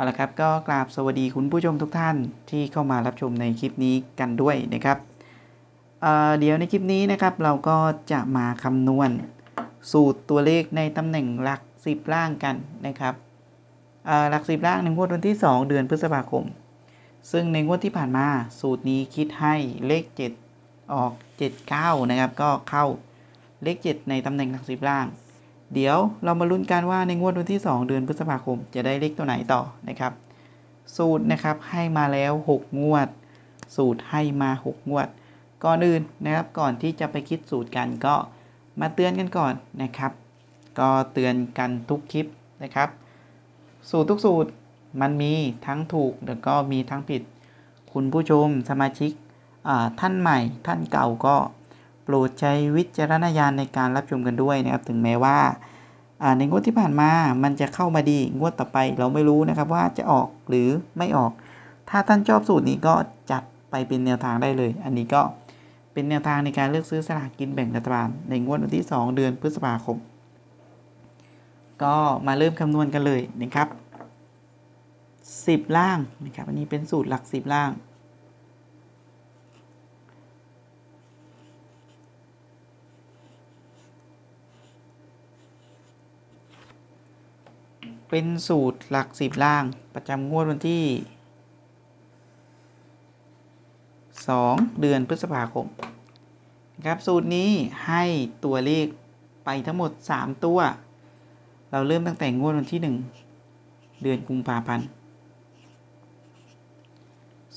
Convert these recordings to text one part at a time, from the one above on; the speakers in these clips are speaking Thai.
เอาละครับก็กราบสวัสดีคุณผู้ชมทุกท่านที่เข้ามารับชมในคลิปนี้กันด้วยนะครับเเดี๋ยวในคลิปนี้นะครับเราก็จะมาคำนวณสูตรตัวเลขในตำแหน่งหลัก 10 ล่างกันนะครับหลัก 10 ล่างในงวดวันที่ 2 เดือนพฤษภาคม ซึ่งในงวดที่ผ่านมาสูตรนี้คิดให้เลข 7 ออก 79 นะครับ ก็เข้าเลข 7 ในตำแหน่งหลัก 10 ล่าง เดี๋ยวเรามาลุ้นกันว่าในงวดวันที่ 2 เดือนพฤษภาคมจะได้เลขตัวไหนต่อนะครับ สูตรนะครับให้มาแล้ว 6 งวด สูตรให้มา 6 งวด ก่อนอื่นนะครับก่อนที่จะไปคิดสูตรกันก็มาเตือนกันก่อนนะครับ ก็เตือนกันทุกคลิปนะครับ สูตรทุกสูตรมันมีทั้งถูกแล้วก็มีทั้งผิด คุณผู้ชมสมาชิกท่านใหม่ท่านเก่าก็ รดใช้วิจารณญาณในการรับชมกันด้วยนะครับ ถึงแม้ว่าในงวดที่ผ่านมามันจะเข้ามาดีงวดต่อไปเราไม่รู้นะครับว่าจะออกหรือไม่ออก ถ้าท่านชอบสูตรนี้ก็จัดไปเป็นแนวทางได้เลย อันนี้ก็เป็นแนวทางในการเลือกซื้อสลากกินแบ่งรัฐบาล ในงวดวันที่ 2 เดือนพฤษภาคม ก็มาเริ่มคำนวณกันเลยนะครับ 10 ล่างนะครับ อันนี้เป็นสูตรหลัก 10 ล่าง เป็นสูตรหลัก10ล่างประจำงวดวันที่ 2 เดือนพฤษภาคมครับสูตรนี้ให้ตัวเลขไปทั้งหมด 3 ตัว เราเริ่มตั้งแต่งวดวันที่ 1 เดือนกุมภาพันธ์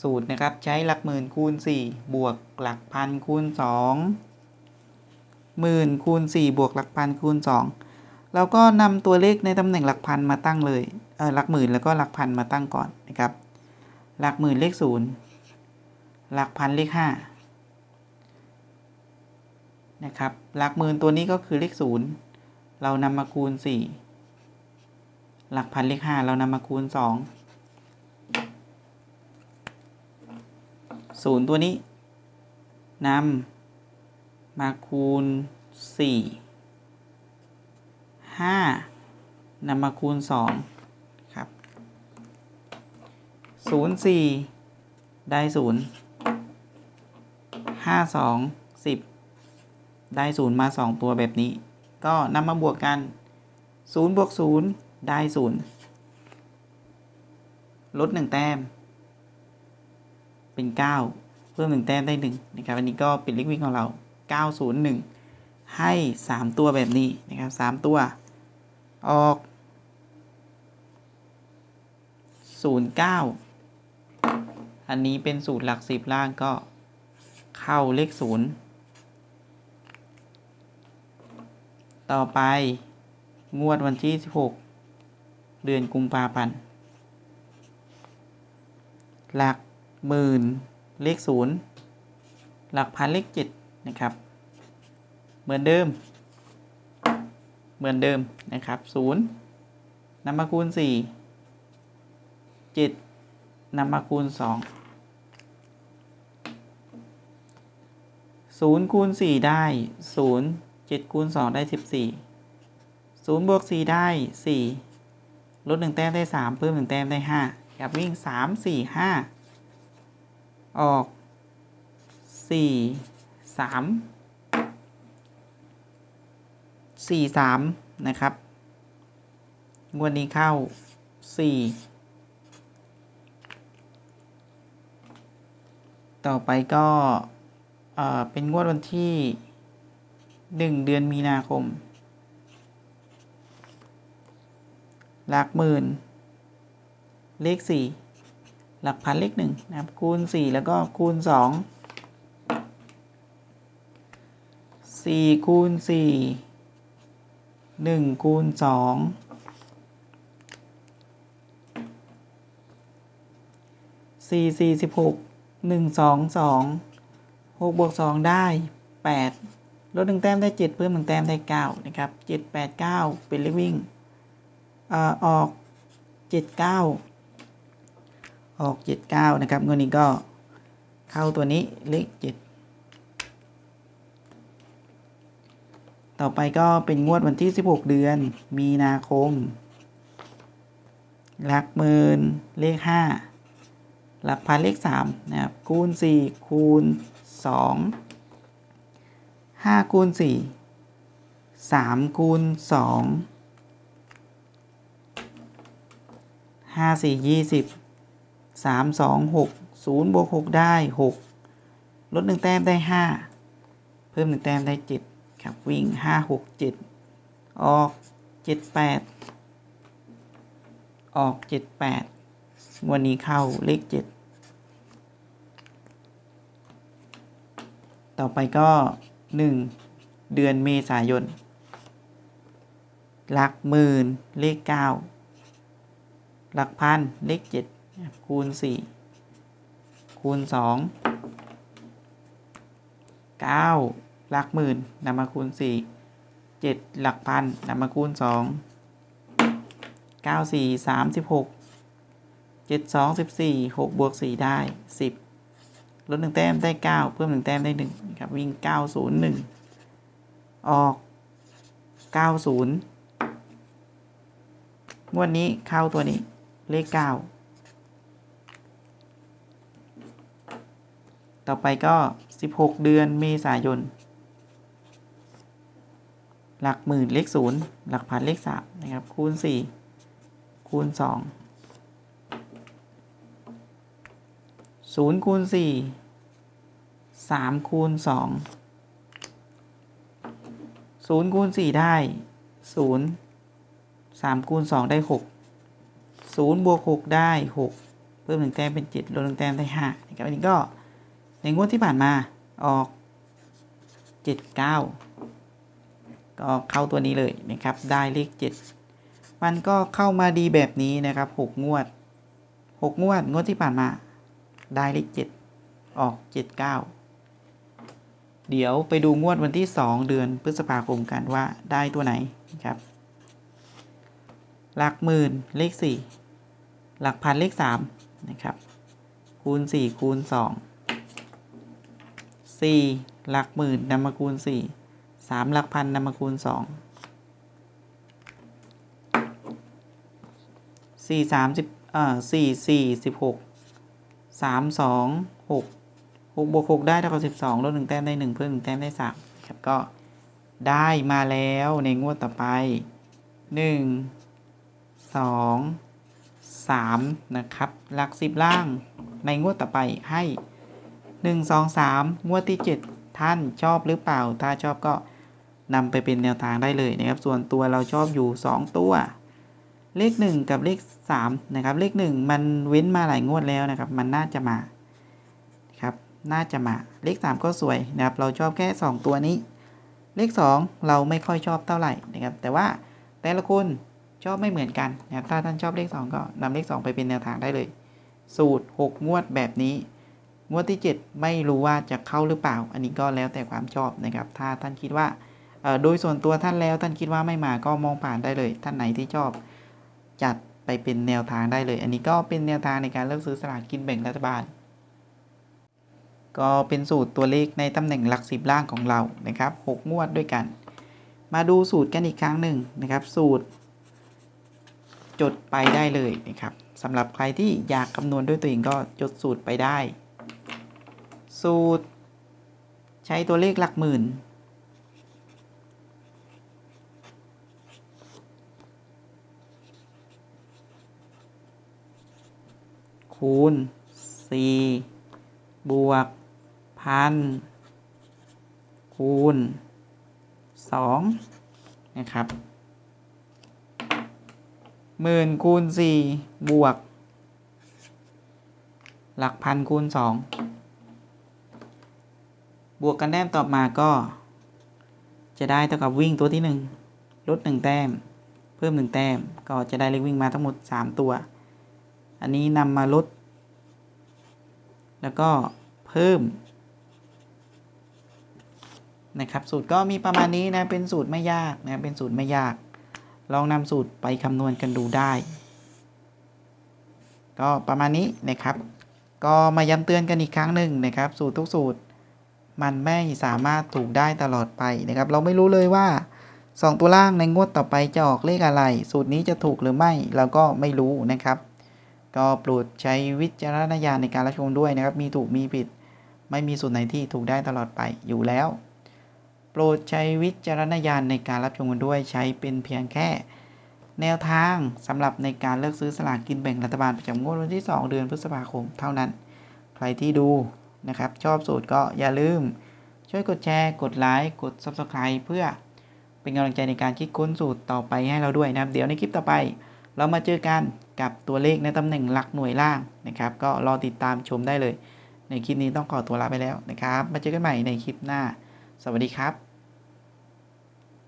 สูตรนะครับใช้หลักหมื่นคูณ 4 บวกหลักพันคูณ 2 หมื่นคูณ 4 บวกหลักพันคูณ 2 เราก็นำตัวเลขในตำแหน่งหลักพันมาตั้งเลยเออหลักหมื่นแล้วก็หลักพันมาตั้งก่อนนะครับ หลักหมื่นเลข0หลักพันเลข5นะครับ หลักหมื่นตัวนี้ก็คือเลข0เรานำมาคูณ4หลักพันเลข5เรานำมาคูณ2ศูนย์ตัวนี้นำมาคูณสี่ ห้านำมาคูณสองครับศูนย์สี่ได้ศูนย์ห้าสองสิบได้ศูนย์มาสองตัวแบบนี้ ก็นำมาบวกกันศูนย์บวกศูนย์ได้ศูนย์ลดหนึ่งแต้ม เป็น 9 เพิ่ม 1 แต้มได้ 1 นะครับ อันนี้ก็เป็นเลขวิ่งของเรา 901ให้ 3 ตัวแบบนี้นะครับ 3 ตัว ออก09อันนี้เป็นสูตรหลัก10ล่างก็เข้าเลข0ต่อไปงวดวันที่ 16 เดือนกุมภาพันธ์ หลักหมื่นเลขศูนย์หลักพันเลขเจ็ดนะครับ เหมือนเดิม เหมือนเดิมนะครับศูนย์นำมาคูณสี่เจ็ดนำมาคูณสองศูนย์คูณสี่ได้ศูนย์เจ็ดคูณสองได้สิบสี่ศูนย์บวกสี่ได้สี่ลดหนึ่งแต้มได้สามเพิ่มหนึ่งแต้มได้ห้ากับวิ่งสามสี่ห้าออกสี่สาม สี่สามนะครับงวดนี้เข้าสี่ต่อไปก็เป็นงวดวันที่หนึ่งเดือนมีนาคม หลักหมื่น เลขสี่หลักพันเลขหนึ่งนะครับ คูณสี่แล้วก็คูณสองสี่คูณสี่ หนึ่งคูณสองสี่สี่สิบหกหนึ่งสองสองหกบวกสองได้แปดลดหนึ่งแต้มได้เจ็ดเพิ่มหนึ่งแต้มได้เก้านะครับเจ็ดแปดเก้าเป็นเลขวิ่งอออกเจ็ดเก้าออก79นะครับงวดนี้ก็เข้าตัวนี้เลข7 ต่อไปก็เป็นงวดวันที่ 16 เดือน มีนาคม หลักหมื่นเลขห้าหลักพันเลขสามนะครับ คูณสี่คูณสองห้าคูณสี่สามคูณสองห้าสี่ยี่สิบสามสองหกศูนย์บวกหกได้หกลดหนึ่งแต้มได้ห้าเพิ่มหนึ่งแต้มได้เจ็ด ครับวิ่งห้าหกเจ็ดออกเจ็ดแปดออกเจ็ดแปดวันนี้เข้าเลขเจ็ดต่อไปก็หนึ่งเดือนเมษายน หลักหมื่นเลขเก้าหลักพันเลขเจ็ดคูณสี่คูณสองเก้า หลักหมื่นนำมาคูณสี่เจ็ดหลักพันนำมาคูณสองเก้าสี่สามสิบหกเจ็ดสองสิบสี่หกบวกสี่ได้สิบลดหนึ่งแต้มได้เก้าเพิ่มหนึ่งแต้มได้หนึ่งครับวิ่งเก้าศูนย์หนึ่งออกเก้าศูนย์งวดนี้เข้าตัวนี้เลขเก้าต่อไปก็16เดือนเมษายน หลักหมื่นเลขศูนย์หลักพันเลขสามนะครับ คูณ4คูณ2 0คูณ4 3คูณ2 0คูณ4ได้0 3คูณ2ได้6 0บวก6ได้6เพิ่ม1แต้มเป็น7ลด1แต้มได้5นะครับอันนี้ก็ในงวดที่ผ่านมาออก79ก็ เข้าตัวนี้เลยนะครับได้เลข 7 มันก็เข้ามาดีแบบนี้นะครับ 6 งวด 6 งวดงวดที่ผ่านมา ได้เลข 7 ออก 79 เดี๋ยวไปดูงวดวันที่ 2 เดือนพฤษภาคมกันว่าได้ตัวไหนนะครับ หลักหมื่นเลข 4 หลักพันเลข 3 นะครับ คูณ 4 คูณ2สี่หลักหมื่นนำมาคูณสี่ามหลักพันนำมาคูณสองสี่สามสิบเอ่อสี่สี่สิบหกสามสองหกหกบวกหกได้เท่ากับสิบสองลดหนึ่งแต้มได้หนึ่งเพิ่มหนึ่งแต้มได้สามครับก็ได้มาแล้วในงวดต่อไปหนึ่งสองสามนะครับ หลักสิบล่างในงวดต่อไปให้หนึ่งสองสามงวดที่เจ็ดท่านชอบหรือเปล่า ถ้าชอบก็ นำไปเป็นแนวทางได้เลยนะครับ ส่วนตัวเราชอบอยู่สองตัว เลขหนึ่งกับเลขสามนะครับ เลขหนึ่งมันเว้นมาหลายงวดแล้วนะครับ มันน่าจะมาครับน่าจะมา เลขสามก็สวยนะครับ เราชอบแค่สองตัวนี้ เลขสองเราไม่ค่อยชอบเท่าไหร่นะครับ แต่ว่าแต่ละคนชอบไม่เหมือนกันนะครับ ถ้าท่านชอบเลขสองก็นำเลขสองไปเป็นแนวทางได้เลย สูตรหกงวดแบบนี้งวดที่ 7 ไม่รู้ว่าจะเข้าหรือเปล่า อันนี้ก็แล้วแต่ความชอบนะครับ ถ้าท่านคิดว่า โดยส่วนตัวท่านแล้วท่านคิดว่าไม่มาก็มองผ่านได้เลย ท่านไหนที่ชอบจัดไปเป็นแนวทางได้เลย อันนี้ก็เป็นแนวทางในการเลือกซื้อสลากกินแบ่งรัฐบาล ก็เป็นสูตรตัวเลขในตำแหน่งหลักสิบล่างของเรานะครับ6งวดด้วยกัน มาดูสูตรกันอีกครั้งหนึ่งนะครับ สูตร จดไปได้เลยนะครับสำหรับใครที่อยากคำนวณด้วยตัวเองก็จดสูตรไปได้ สูตร ใช้ตัวเลขหลักหมื่น คูณ4บวกพันคูณ2นะครับหมื่นคูณ4บวก หลักพันคูณ2บวกกันแต้มต่อมาก็ จะได้เท่ากับวิ่งตัวที่1ลด1แต้ม เพิ่ม1แต้ม ก็จะได้เลขวิ่งมาทั้งหมด3ตัว อันนี้นำมาลด แล้วก็เพิ่มนะครับ สูตรก็มีประมาณนี้นะเป็นสูตรไม่ยากนะเป็นสูตรไม่ยาก ลองนำสูตรไปคำนวณกันดูได้ ก็ประมาณนี้นะครับ ก็มาย้ำเตือนกันอีกครั้งหนึ่งนะครับ สูตรทุกสูตรมันไม่สามารถถูกได้ตลอดไปนะครับ เราไม่รู้เลยว่า 2 ตัวล่างในงวดต่อไปจะออกเลขอะไร สูตรนี้จะถูกหรือไม่เราก็ไม่รู้นะครับ ก็โปรดใช้วิจารณญาณในการรับชมด้วยนะครับ มีถูกมีผิด ไม่มีสูตรไหนที่ถูกได้ตลอดไปอยู่แล้ว โปรดใช้วิจารณญาณในการรับชมกันด้วย ใช้เป็นเพียงแค่ แนวทางสำหรับในการเลือกซื้อสลากกินแบ่งรัฐบาลประจำงวดวันที่ 2 เดือนพฤษภาคมเท่านั้น ใครที่ดูนะครับ ชอบสูตรก็อย่าลืม ช่วยกดแชร์ กดไลค์ กด Subscribe เพื่อเป็นกำลังใจในการคิดค้นสูตรต่อไปให้เราด้วยนะครับ เดี๋ยวในคลิปต่อไป เรามาเจอกันกับตัวเลขในตำแหน่งหลักหน่วยล่างนะครับ ก็รอติดตามชมได้เลย ในคลิปนี้ต้องขอตัวลาไปแล้วนะครับ มาเจอกันใหม่ในคลิปหน้า สวัสดีครับ